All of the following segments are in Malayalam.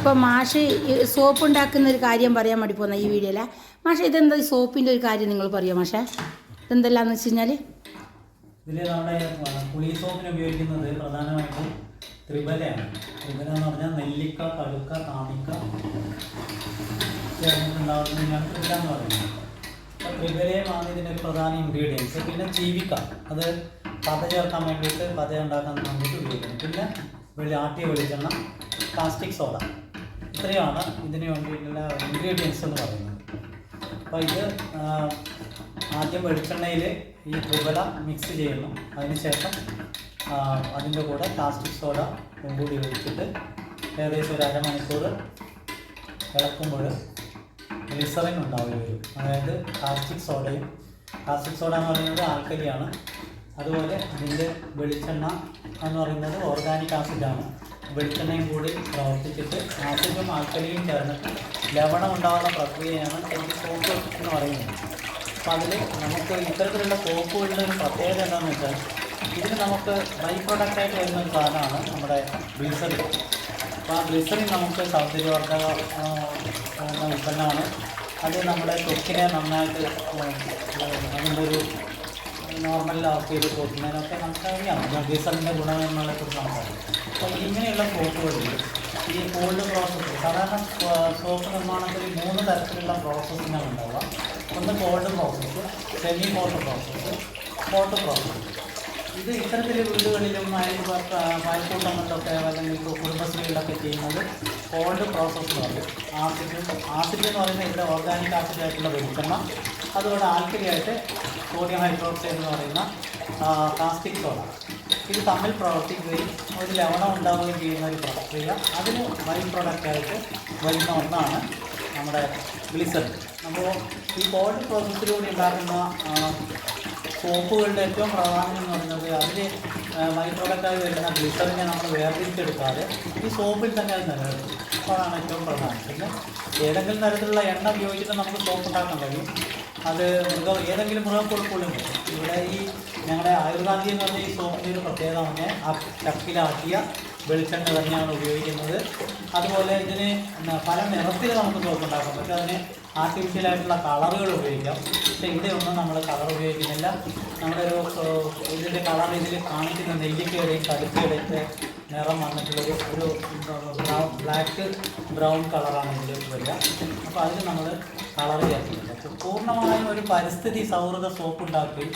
അപ്പോൾ മാഷ് സോപ്പ് ഉണ്ടാക്കുന്ന ഒരു കാര്യം പറയാൻ വേണ്ടി പോകുന്ന ഈ വീഡിയോയിലെ മാഷ ഇതെന്താ ഈ സോപ്പിന്റെ ഒരു കാര്യം നിങ്ങൾ പറയുമോ മാഷേ? ഇതെന്തെല്ലാന്ന് വെച്ച് കഴിഞ്ഞാൽ ഇതിൽ നമ്മുടെ പുളി സോപ്പിന് ഉപയോഗിക്കുന്നത് പ്രധാനമായിട്ടും ത്രിബലയാണ്. ത്രിബല എന്ന് പറഞ്ഞാൽ നെല്ലിക്ക കടുക്ക താമിക്ക ചേർന്നിട്ടുണ്ടാവുന്നതിനാണ് ത്രിബല എന്ന് പറയുന്നത്. ത്രിബലയുമാണ് ഇതിന്റെ പ്രധാന ഇൻഗ്രീഡിയൻസ് പിന്നെ ചീവിക്ക. അത് പത ചേർക്കാൻ വേണ്ടിയിട്ട് പത ഉണ്ടാക്കാൻ വേണ്ടിയിട്ട് ഉപയോഗിക്കുന്നു. പിന്നെ വെളി ആട്ടിയ വെളിച്ചെണ്ണ കാസ്റ്റിക് സോഡ ഇത്രയാണ് ഇതിന് വേണ്ടിയിട്ടുള്ള ഇൻഗ്രീഡിയൻസ് എന്ന് പറയുന്നത്. അപ്പോൾ ഇത് ആദ്യം വെളിച്ചെണ്ണയിൽ ഈ ത്രിബല മിക്സ് ചെയ്യുന്നു. അതിനുശേഷം അതിന്റെ കൂടെ പ്ലാസ്റ്റിക് സോഡ കൂടി ഒഴിച്ചിട്ട് ഏകദേശം ഒരു അരമണിക്കൂർ ഇളക്കുമ്പോൾ ഗ്ലിസറിൻ ഉണ്ടാവുക അതായത് കാസ്റ്റിക് സോഡയും കാസ്റ്റിക് സോഡ എന്ന് പറയുന്നത് ആൽക്കലിയാണ്. അതുപോലെ അതിന്റെ വെളിച്ചെണ്ണ എന്ന് പറയുന്നത് ഓർഗാനിക് ആസിഡാണ് വെളിച്ചെണ്ണയും കൂടി പ്രവർത്തിച്ചിട്ട് ആസിഡും ആൽക്കലിയും ചേർന്നിട്ട് ലവണം ഉണ്ടാകുന്ന പ്രക്രിയയാണ് കോപ്പ് എന്ന് പറയുന്നത്. അപ്പോൾ അതിൽ നമുക്ക് ഇത്തരത്തിലുള്ള സോപ്പുകളുടെ ഒരു പ്രത്യേകത എന്താണെന്ന് വെച്ചാൽ ഇതിന് നമുക്ക് ബൈ പ്രൊഡക്റ്റായിട്ട് വരുന്ന ഒരു സാധനമാണ് നമ്മുടെ ഗ്ലിസറിൻ അപ്പോൾ ആ ഗ്ലിസറിൻ നമുക്ക് എന്ന ഉൽപ്പന്നമാണ്. അത് നമ്മുടെ തൊക്കിനെ നന്നായിട്ട് അതിന്റെ ഒരു നോർമൽ അവസ്ഥയിൽ കൊടുക്കുന്നതിനൊക്കെ നമുക്കറിയാം. ഗ്ലിസറിന്റെ ഗുണങ്ങളെ കുറിച്ച് നമുക്കറിയാം. അപ്പോൾ ഇങ്ങനെയുള്ള സോപ്പുകളിൽ ഈ കോൾഡ് പ്രോസസ്സ് സാധാരണ സോപ്പ് നിർമ്മാണത്തിൽ മൂന്ന് തരത്തിലുള്ള പ്രോസസ്സിനാണ് ഉണ്ടാവുക ഒന്ന് cold process semi hot process hot process ഇത് ഇത്തരത്തിൽ വീടുകളിലും അയൽക്കൂട്ടങ്ങളിലൊക്കെ അല്ലെങ്കിൽ കുടുംബശ്രീകളിലൊക്കെ ചെയ്യുന്നത് കോൾഡ് പ്രോസസ്സ് എന്ന് പറയും. ആസിഡ് ആസിഡ് എന്ന് പറയുന്നത് ഇവിടെ ഓർഗാനിക് ആസിഡ് ആയിട്ടുള്ള വെളിച്ചെണ്ണ. അതുപോലെ ആൽക്കലിയായിട്ട് സോഡിയം ഹൈഡ്രോക്സൈഡ് എന്ന് പറയുന്ന പ്ലാസ്റ്റിക് സോഡ ഇത് തമ്മിൽ പ്രവർത്തിക്കുകയും ഒരു ലവണം ഉണ്ടാവുകയും ചെയ്യുന്ന ഒരു പ്രക്രിയ. അതിന് ബൈ പ്രൊഡക്റ്റായിട്ട് വരുന്ന ഒന്നാണ് നമ്മുടെ ഗ്ലിസറിൻ അപ്പോൾ ഈ കോൾഡ് പ്രോസസ്സിലൂടെ ഉണ്ടാക്കുന്ന സോപ്പുകളുടെ ഏറ്റവും പ്രധാനം എന്ന് പറയുന്നത് അതിൽ ബൈ പ്രോഡക്റ്റായി വരുന്ന ഗ്ലിസറിനെ നമ്മൾ വേർതിരിച്ചെടുക്കാതെ ഈ സോപ്പിൽ തന്നെ അത് നിലനിർത്തും. അതാണ് ഏറ്റവും പ്രധാനം. പിന്നെ ഏതെങ്കിലും തരത്തിലുള്ള എണ്ണ ഉപയോഗിച്ചിട്ട് നമുക്ക് സോപ്പ് ഉണ്ടാക്കാൻ കഴിയും. അത് മൃഗ ഏതെങ്കിലും മൃഗം മൃഗക്കൊഴുപ്പുള്ളും ഇവിടെ ഈ ഞങ്ങളുടെ ആയുർവേദി എന്ന് പറഞ്ഞ ഈ സോപ്പിന്റെ ഒരു പ്രത്യേകത പറഞ്ഞാൽ ആ ചക്കിലാക്കിയ വെളിച്ചെണ്ണ തന്നെയാണ് ഉപയോഗിക്കുന്നത്. അതുപോലെ ഇതിന് പല നിറത്തിൽ നമുക്ക് സോപ്പ് ഉണ്ടാക്കാം. പക്ഷേ അതിന് ആർട്ടിഫിഷ്യലായിട്ടുള്ള കളറുകൾ ഉപയോഗിക്കാം. പക്ഷേ ഇവിടെ ഒന്നും നമ്മൾ കളർ ഉപയോഗിക്കുന്നില്ല. നമ്മുടെ ഒരു ഇതിന്റെ കളർ ഇതിൽ കാണിക്കുന്ന നെല്ലിക്കയുടെയും കടുക്കയുടെയൊക്കെ നിറം വന്നിട്ടുള്ളൊരു ഒരു ബ്ലാക്ക് ബ്രൗൺ കളറാണ് ഇതിൽ വരിക. അപ്പോൾ അതിന് നമ്മൾ കളർ ചേർക്കുന്നില്ല പൂർണമായും ഒരു പരിസ്ഥിതി സൗഹൃദ സോപ്പ് ഉണ്ടാക്കി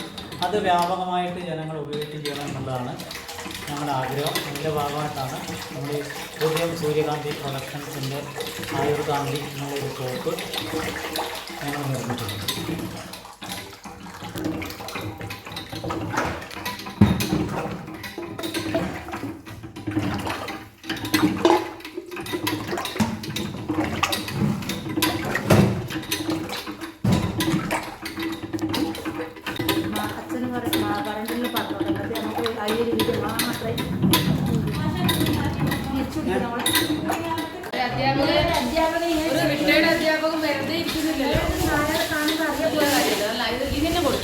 അത് വ്യാപകമായിട്ട് ജനങ്ങൾ ഉപയോഗിക്കുകയാണ് എന്നുള്ളതാണ് ഞങ്ങളുടെ ആഗ്രഹം അതിന്റെ ഭാഗമായിട്ടാണ്. നമ്മൾ ഉദയം സൂര്യകാന്തി പ്രൊഡക്ഷൻസിന്റെ ആയുർകാന്തി എന്നുള്ളൊരു സോപ്പ് ഞങ്ങൾ നിർമ്മിച്ചിട്ടുണ്ട്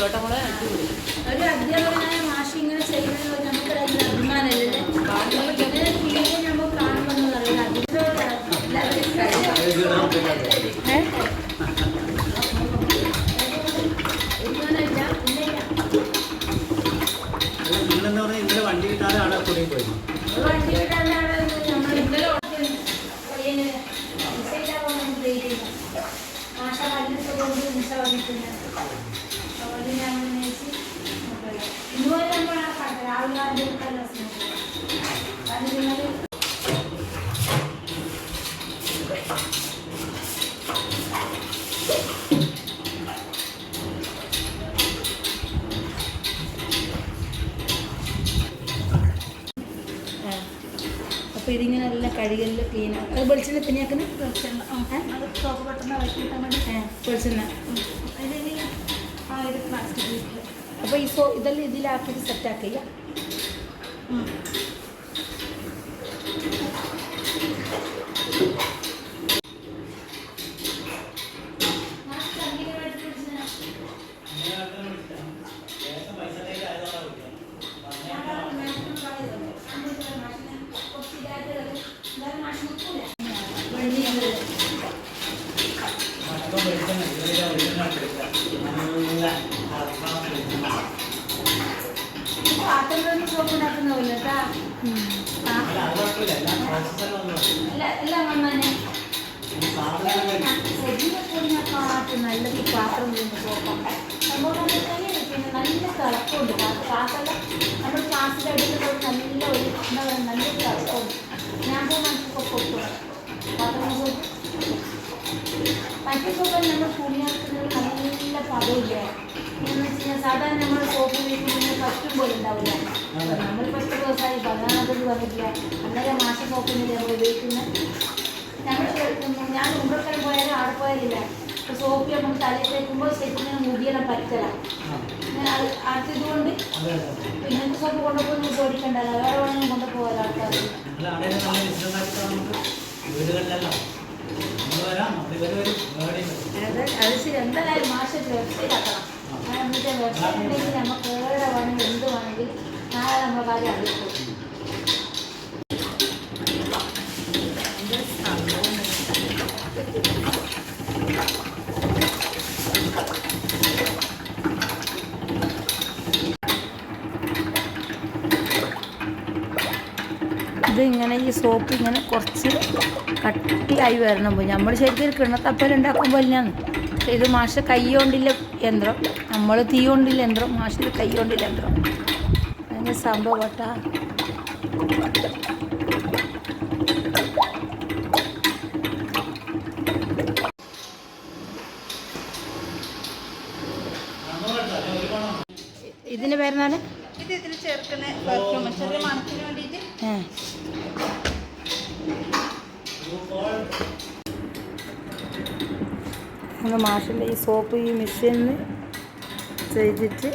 നമ്മൾ അടിപൊളി ഒരു അധ്യാപകനായ മാഷി ഇങ്ങനെ ചെയ്യുന്നത് നമുക്ക് അതിൽ അഭിമാനമല്ലേ? ഇതിനെ തീരെ നമുക്ക് കാണുമെന്ന് നിങ്ങളെന്താ പറഞ്ഞാൽ ഇന്നലെ വണ്ടി കിട്ടാതെ ആടെ കൂടി പോയി. ഇതുപോലെ നമ്മൾ രാഹുൽ ഗാന്ധി നിങ്ങൾ അപ്പോൾ ഇതിങ്ങനെ എല്ലാം കഴുകലിൽ ക്ലീൻ അത് വെളിച്ചെണ്ണ അത് പെട്ടെന്ന് വഴറ്റിട്ടാൻ വേണ്ടി വെളിച്ചെണ്ണ. പ്ലാസ്റ്റിക് അപ്പോൾ ഇപ്പോൾ ഇതെല്ലാം ഇതിലാക്കിയിട്ട് സെറ്റാക്കുക പൈസ മറ്റൊന്നും വെളിച്ചെണ്ണ ഇതിലെ വെളിച്ചെണ്ണ എടുക്കുക. നല്ല അറക്കാൻ വെളിച്ചെണ്ണ. പാത്രത്തിൽ സോപ്പ് ഉണ്ടാക്കുന്ന പോലെ കേട്ടാ ആ അല്ല, അത് കുഴപ്പമില്ല. എല്ലാം processor ഒന്നും ഇല്ല. എല്ലാം എല്ലാം വന്നെ ഈ സാധനങ്ങൾ പൊടിയെപ്പൊടിനെക്കാട്ട് നല്ലത് ഈ പാത്രം ചെയ്യുന്ന സോപ്പാണ് സംഭവം എന്ന് നല്ല തിളക്കമുണ്ട് പാത്രം നമ്മൾ ഗ്ലാസ്സിൽ അടിക്കുമ്പോൾ നല്ല ഒരു എന്താ പറയുക നല്ല തിളക്കമുണ്ട് ഞാൻ പോകുമ്പോൾ കൊടുക്കും പാത്രം മറ്റേ സോപ്പ് നമ്മൾ തുണിയാക്കുന്നത് നല്ല പദമില്ല എന്ന് വെച്ച് കഴിഞ്ഞാൽ സാധാരണ നമ്മൾ സോപ്പ് ഉപയോഗിക്കുന്നത് പറ്റും പോലെ ഉണ്ടാവില്ല. നമ്മൾ പത്ത് ദിവസമായി പതിനാറാമത് വന്നിട്ടില്ല. അന്നേരം മാസ സോപ്പിന് നമ്മൾ ഉപയോഗിക്കുന്നത് ഞങ്ങൾ ഞാൻ ഉമ്മക്കൽ പോയാലും അവിടെ പോയാലില്ല. ഇപ്പൊ സോപ്പ് നമ്മൾ തലയിൽ തേക്കുമ്പോൾ ശരിക്കും മുടിയെല്ലാം പറ്റല. അത് അതെ. പിന്നെ സോപ്പ് കൊണ്ടുപോയി നിങ്ങൾ പേടിക്കണ്ടല്ലോ വേറെ വേണമെങ്കിൽ കൊണ്ടുപോകാലോ ആൾക്കാർ നമുക്ക് വീടുകളിലെല്ലാം അത് ശരി. എന്തായാലും മാസം വെബ്സൈറ്റ് ആക്കണം. കാരണം എന്നിട്ട് വെബ്സൈറ്റ് ഉണ്ടെങ്കിൽ നമുക്ക് ഏറെ വേണമെങ്കിൽ എന്ത് വേണമെങ്കിലും നാളെ നമ്മുടെ കാര്യം അറിയിക്കും ഇതിങ്ങനെ ഈ സോപ്പ് ഇങ്ങനെ കുറച്ച് കട്ടിയായി വരണം. നമ്മൾ ശരിക്കും കിണ്ണത്തപ്പൽ ഉണ്ടാക്കുമ്പോൾ തന്നെയാണ്. ഇത് മാഷ കൈ കൊണ്ടില്ല യന്ത്രം. നമ്മൾ തീ കൊണ്ടില്ല യന്ത്രം മാഷിന്റെ കൈ കൊണ്ടില്ല യന്ത്രം. അതിന്റെ സംഭവം കേട്ടാ. ഇതിന് പേരുന്നാൽ ഏ. നമ്മൾ മാഷിന്റെ ഈ സോപ്പ് ഈ മിഷീനിൽ ചെയ്തിട്ട്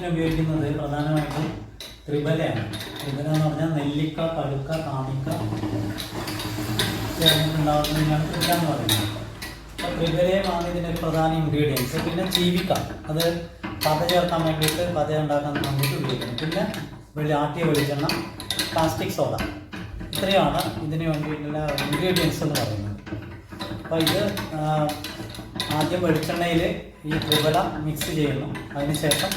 ഇതിന് ഉപയോഗിക്കുന്നത്. പ്രധാനമായിട്ടും ത്രിബലയാണ് ത്രിബല എന്ന് പറഞ്ഞാൽ നെല്ലിക്ക കടുക്ക കാണിക്ക ചേർന്നിട്ടുണ്ടാകുന്നതിനാണ് ത്രിബല എന്ന് പറയുന്നത്. അപ്പോൾ ത്രിബലയുമാണ് ഇതിന്റെ പ്രധാന ഇൻഗ്രീഡിയൻസ് പിന്നെ ചീവിക്ക അത് പത ചേർക്കാൻ വേണ്ടിയിട്ട് പത ഉണ്ടാക്കാൻ വേണ്ടിയിട്ട് ഉപയോഗിക്കുന്നു. പിന്നെ വെളി ആട്ടിയ വെളിച്ചെണ്ണ പ്ലാസ്റ്റിക് സോഡ ഇത്രയാണ് ഇതിന് വേണ്ടിയിട്ടുള്ള ഇൻഗ്രീഡിയൻസ് എന്ന് പറയുന്നത്. അപ്പോൾ ഇത് ആദ്യം വെളിച്ചെണ്ണയിൽ ഈ ത്രിബല മിക്സ് ചെയ്യുന്നു. അതിനുശേഷം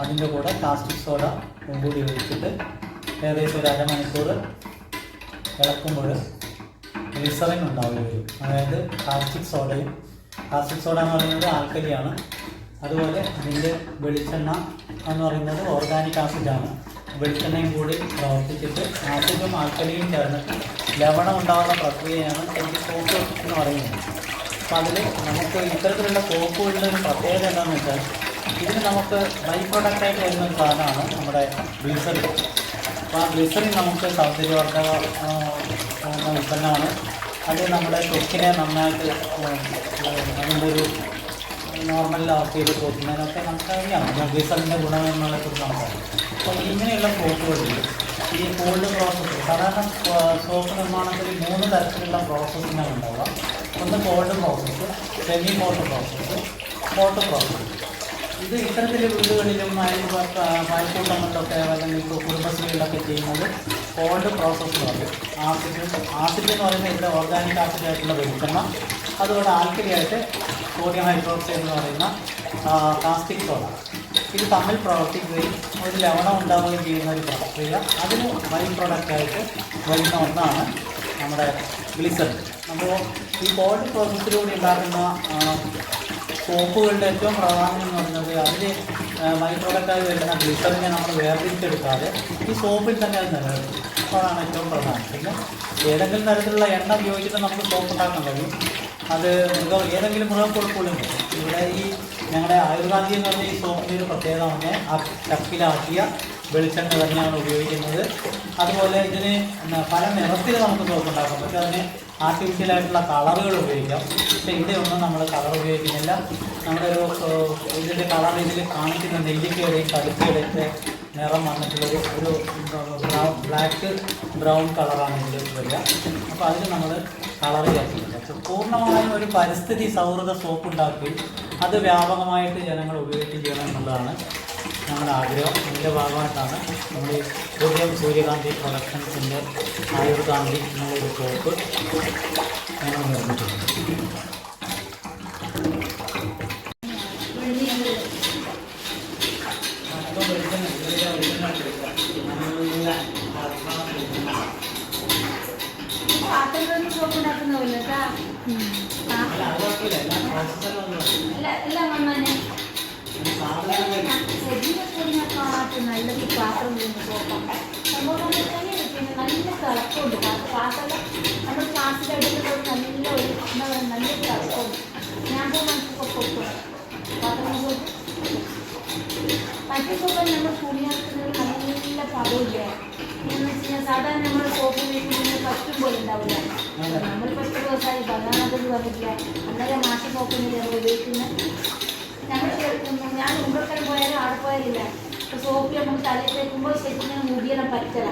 അതിന്റെ കൂടെ കാസ്റ്റിക് സോഡ കൂടി ഒഴിച്ചിട്ട് ഏകദേശം ഒരു അരമണിക്കൂർ ഇളക്കുമ്പോൾ ഗ്ലിസറിൻ ഉണ്ടാവുക അതായത് കാസ്റ്റിക് സോഡയും കാസ്റ്റിക് സോഡ എന്ന് പറയുന്നത് ആൽക്കലിയാണ്. അതുപോലെ അതിന്റെ വെളിച്ചെണ്ണ എന്ന് പറയുന്നത് ഓർഗാനിക് ആസിഡാണ് വെളിച്ചെണ്ണയും കൂടി പ്രവർത്തിച്ചിട്ട് ആസിഡും ആൽക്കലിയും ചേർന്നിട്ട് ലവണം ഉണ്ടാകുന്ന പ്രക്രിയയാണ് എനിക്ക് സോപ്പ് എന്ന് പറയുന്നത്. അപ്പോൾ അതിൽ നമുക്ക് ഇത്തരത്തിലുള്ള സോപ്പുകളുടെ ഒരു പ്രത്യേകത എന്താണെന്ന് വെച്ചാൽ ഇതിന് നമുക്ക് ബൈ പ്രൊഡക്റ്റായിട്ട് വരുന്ന ഒരു സാധനമാണ് നമ്മുടെ ഗ്ലിസറിൻ. അപ്പോൾ ആ ഗ്ലിസറിൻ നമുക്ക് സൗന്ദര്യവർദ്ധക ഉൽപ്പന്നമാണ്. അത് നമ്മുടെ ത്വക്കിനെ നന്നായിട്ട് അതിന്റെ ഒരു നോർമൽ അവസ്ഥയിൽ കൊടുക്കുന്നതിനൊക്കെ നമുക്കറിയാം ഗ്ലിസറിന്റെ ഗുണങ്ങളെ കുറിച്ച് നമുക്കറിയാം അപ്പോൾ ഇങ്ങനെയുള്ള പോക്കുകളിൽ ഈ കോൾഡ് പ്രോസസ്സ് സാധാരണ സോപ്പ് നിർമ്മാണത്തിൽ മൂന്ന് തരത്തിലുള്ള പ്രോസസ്സിങ്ങാണ് ഉണ്ടാവുക ഒന്ന് cold process semi cold process hot process ഇത് ഇത്തരത്തിൽ വീടുകളിലും അയൽപക്ക അയൽക്കൂട്ടങ്ങളിലൊക്കെ അല്ലെങ്കിൽ ഇപ്പോൾ കുടുംബശ്രീകളിലൊക്കെ ചെയ്യുന്നത് കോൾഡ് പ്രോസസ്സ് പറയും ആസിഡ് ആസിഡ് എന്ന് പറയുന്നത് ഇവിടെ ഓർഗാനിക് ആസിഡ് ആയിട്ടുള്ള വെളിച്ചെണ്ണ അതുപോലെ ആൽക്കലി ആയിട്ട് സോഡിയം ഹൈഡ്രോക്സൈഡ് എന്ന് പറയുന്ന കാസ്റ്റിക് സോഡ ഇത് തമ്മിൽ പ്രവർത്തിക്കുകയും ഒരു ലവണം ഉണ്ടാവുകയും ചെയ്യുന്ന ഒരു പ്രക്രിയ. അതിന് ബൈ പ്രൊഡക്റ്റായിട്ട് വരുന്ന ഒന്നാണ് നമ്മുടെ ഗ്ലിസറിൻ. അപ്പോൾ ഈ കോൾഡ് പ്രോസസ്സിലൂടെ ഉണ്ടാക്കുന്ന സോപ്പുകളുടെ ഏറ്റവും പ്രാധാന്യം എന്ന് പറയുന്നത് അതിൽ മൈക്രോഡക്റ്റായി വരുന്ന ഗ്ലിസറിനെ നമ്മൾ വേർതിരിച്ചെടുക്കാതെ ഈ സോപ്പിൽ തന്നെ അത് നിലനിർത്തും. അതാണ് ഏറ്റവും പ്രധാനം. പിന്നെ ഏതെങ്കിലും തരത്തിലുള്ള എണ്ണ ഉപയോഗിച്ചിട്ട് നമുക്ക് സോപ്പ് ഉണ്ടാക്കാൻ കഴിയും അത് മൃഗം ഏതെങ്കിലും മൃഗക്കൊടുക്കുള്ളും കിട്ടും ഇവിടെ ഈ ഞങ്ങളുടെ ആയുർവേദി എന്ന് പറഞ്ഞ ഈ സോപ്പിന്റെ ഒരു പ്രത്യേകത തന്നെ ആ ചപ്പിലാക്കിയ വെളിച്ചെണ്ണ തന്നെയാണ് ഉപയോഗിക്കുന്നത്. അതുപോലെ ഇതിന് പല നിറത്തിൽ നമുക്ക് സോപ്പ് ഉണ്ടാക്കാം. പക്ഷേ അതിന് ആർട്ടിഫിഷ്യലായിട്ടുള്ള കളറുകൾ ഉപയോഗിക്കാം. പക്ഷേ ഇവിടെ ഒന്നും നമ്മൾ കളർ ഉപയോഗിക്കുന്നില്ല. നമ്മുടെ ഒരു ഇതിന്റെ കളർ ഇതിൽ കാണിക്കുന്ന നെല്ലിക്കയുടെയും കടുക്കയുടെയൊക്കെ നിറം വന്നിട്ടുള്ളൊരു ഒരു ബ്ലാക്ക് ബ്രൗൺ കളറാണ് ഇതിൽ വരിക. അപ്പോൾ അതിന് നമ്മൾ കളർ ചേർക്കുന്നില്ല അപ്പോൾ പൂർണമായും ഒരു പരിസ്ഥിതി സൗഹൃദ സോപ്പ് ഉണ്ടാക്കി അത് വ്യാപകമായിട്ട് ജനങ്ങൾ ഉപയോഗിച്ച് ചെയ്യണം എന്നുള്ളതാണ് ഞങ്ങളുടെ ആഗ്രഹം അതിന്റെ ഭാഗമായിട്ടാണ് നമ്മൾ ഈ സൂര്യകാന്തി പ്രൊഡക്ഷൻസിന്റെ ആയുർകാന്തി എന്നുള്ളൊരു ഷോപ്പ് ഞങ്ങൾ നിർമ്മിച്ചിട്ടുണ്ട് അപ്പോൾ വെളിച്ചെണ്ണ, ഇതിലെ വെളിച്ചെണ്ണ എടുക്കുക. നല്ല ആത്മാർത്ഥ പാത്രങ്ങളൊന്നും സോപ്പ് ഉണ്ടാക്കുന്നതല്ല കേട്ടാ അല്ല, അത് കുഴപ്പമില്ല. എല്ലാ പ്രോസസ്സറും ഒന്ന് അല്ല എല്ലാം വന്നെ ഒരു സാധനം ശരീരത്തിനെക്കാട്ടും നല്ലത് ഈ പാത്രം വീണ് സോപ്പാണ് സംഭവം എന്ന് വെച്ചാൽ പിന്നെ നല്ല തിളക്കമുണ്ട് പാത്രം പാത്രം നമ്മൾ ക്ലാസ്സിൽ എടുക്കുമ്പോൾ നല്ല ഒരു എന്താ പറയുക നല്ല തിളക്കമുണ്ട് ഞാൻ മനസ്സൊക്കെ മറ്റു സോപ്പ് നമ്മൾ തുണിയാക്കുന്നത് നല്ല പദമില്ല എന്ന് വെച്ച് കഴിഞ്ഞാൽ സാധാരണ നമ്മൾ സോപ്പ് വീട്ടിൽ കഷ്ടും പോലെ ഉണ്ടാവില്ല നമ്മൾ പത്ത് ദിവസമായി ബനാനത് വന്നിട്ടില്ല. അന്നേരം മാഷ സോപ്പിന് ഉപയോഗിക്കുന്നത് ഞങ്ങൾ ചേർക്കുന്നു ഞാൻ ഉമ്പർക്കൽ പോയാലും ആടെ പോയാലില്ല. സോപ്പ് നമ്മൾ തലയിൽ തേക്കുമ്പോൾ ശരിക്കും മുടിയെല്ലാം പറ്റല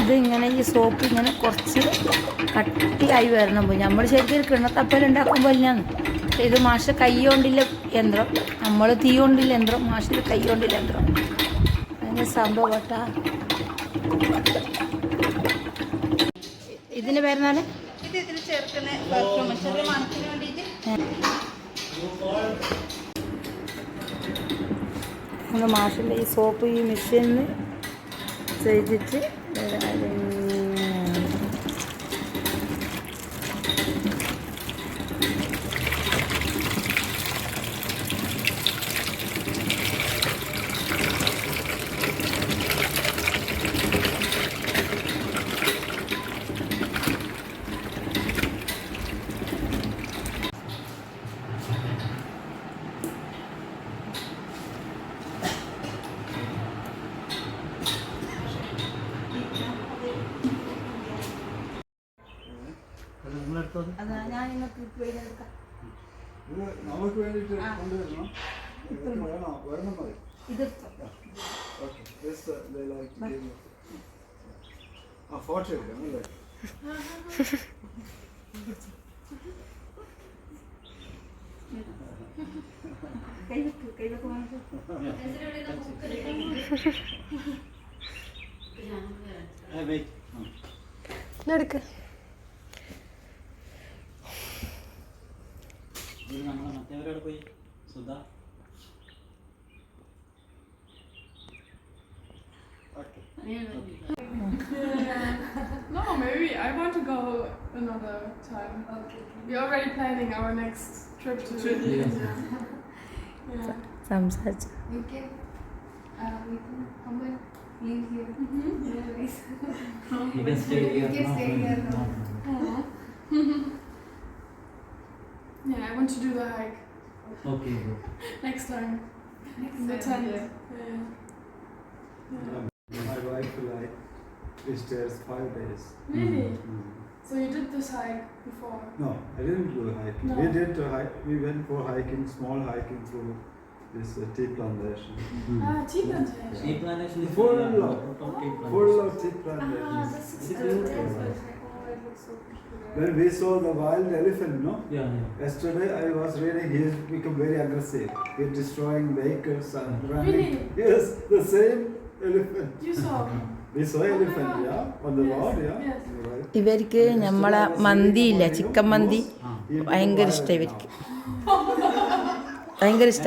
ഇത് ഇങ്ങനെ ഈ സോപ്പ് ഇങ്ങനെ കുറച്ച് കട്ടിയായി വരണം നമ്മൾ ശരിക്കും കിണ്ണത്തപ്പൽ ഉണ്ടാക്കുമ്പോൾ തന്നെയാണ് ഇത് മാഷ കൈ കൊണ്ടില്ല യന്ത്രം. നമ്മൾ തീ കൊണ്ടില്ല യന്ത്രം. മാഷിൽ കൈ കൊണ്ടില്ല യന്ത്രം. അങ്ങനെ സംഭവം കേട്ടാ. ഇതിന് പേരെന്നാൽ മാഷിന്റെ ഈ സോപ്പ് ഈ മെഷീനിൽ ചെയ്തിട്ട് അത് നിങ്ങളെടുത്തത് ഞാൻ നിങ്ങൾക്ക് എടുക്കാം. ഇത് നമുക്ക് വേണ്ടിയിട്ട് കൊണ്ടുവരണം. വേണോ? വരണം മതി. ആ ഫോട്ടോ എടുക്കാം അല്ലേ? കൈ വെക്ക് കൈ വെക്ക് മാഷ് ഏ, wait. ആ. എടുക്ക് ഇത് നമ്മളെ മറ്റേവരോട് പോയി Sudha okay No, maybe I want to go another time. Okay. We're already planning our next trip to Yeah. India. Yeah. സംസാരിച്ചു We can, uh, we can come and live here. No worries. You can stay here. You can no stay problem. here. No. Yeah, I want to do the hike Okay, good. next time. Next In the time, tent. yeah. Yeah. My wife will like we stayed five days. Really? Mm. So you did this hike before? No, I didn't do hiking. No. We did a hike. We went for hiking, small hiking through this uh, tea plantation. Ah, tea plantation. Tea plantation is Full yeah, of- lot of tea Full plantations. of tea Ah, plantations. this is It's good. beautiful. When we saw the wild elephant, no? Yeah, yeah. Yesterday I was reading he has become very aggressive. He's destroying vehicles and running. Really? Yes, the same elephant. You saw. We saw Oh elephant, yeah, on the road, yeah. yes. You're right. ഇവർക്ക് നമ്മളെ മന്തി ഇല്ല ചിക്കൻ മന്തി Ah. ഭയങ്കര violent ഇവർക്ക് ഭയങ്കര ഇഷ്ട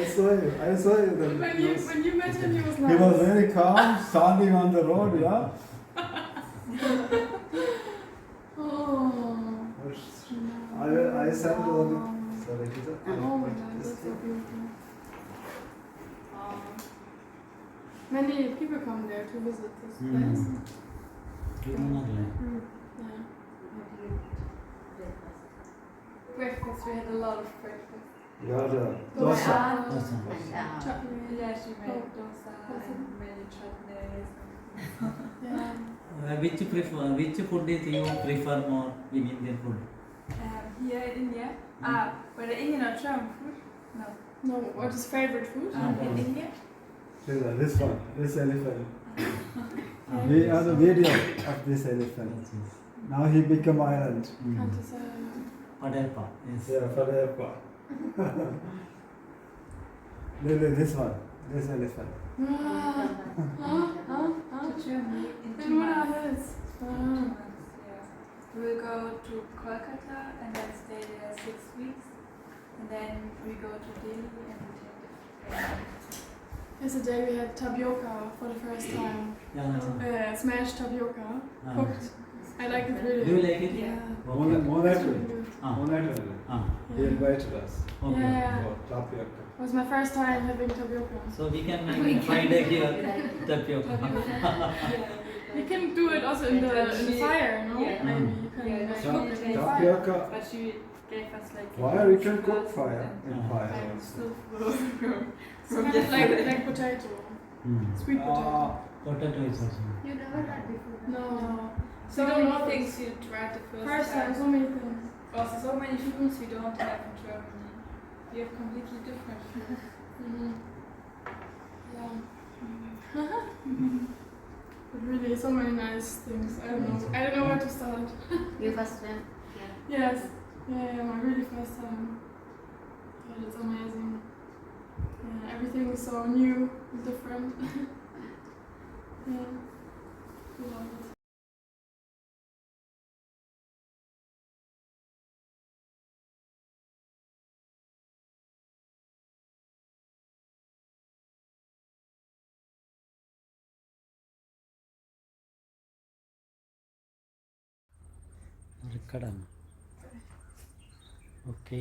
I saw him. I saw him. Then. When you when you met him, he was He was very calm, standing on the road, yeah. Alessandro Oli. Sorry, it is a- Oh my God, that's so beautiful. Um, many people come there to visit this hmm. place. Mm, yeah. Breakfast, we had a lot of breakfast. Yeah, da. Dosa. Dosa. Chutney, yeah. Uh, which prefer which food do you prefer more in Indian food? Uh, here in India, ah, whether Indian or German food? No. No, what is favorite food? Um, in India? See this one, this elephant. We have the video of this elephant. Now he become violent. Can't you. Yes. Yeah, forever. Look, look, this one, this elephant. Ah, ah, ah, ah. To Germany in In two what are months. his? Ah. Months, yeah. We'll go to Kolkata and then stay there six weeks. And then we go to Delhi and we take the train. Yesterday we had tapioca for the first time. Yeah, that's- Uh, smashed tapioca, Ah. cooked. I like it really. Do you like it? Yeah. More, Okay. more It's that really way. good. Ah. More that way. Ah. He invited us Okay. Yeah. for tapioca. It was my first time having tapioca. So we can make Friday here tapioca. You can do it also in the, in the fire, no? Yeah. Maybe you can Yeah, like, cook it in the fire. Tapioca. But she gave us like Fire, you can cook fire in fire I'm still full from, It's from kind of like, like potato, Hmm. sweet potato. Ah, Potato is also. You never had before. No. So We don't many know things this. you tried the first, First time, so many things. Also, so many foods we don't have in Germany. We have completely different food. Mm-hmm. Yeah. but really, so many nice things. I don't know. I don't know where to start. Your first time? Yeah. Yes. Yeah, yeah, my really first time. Yeah, it's amazing. Yeah, everything is so new different. yeah. We love it. ખડા ઓકે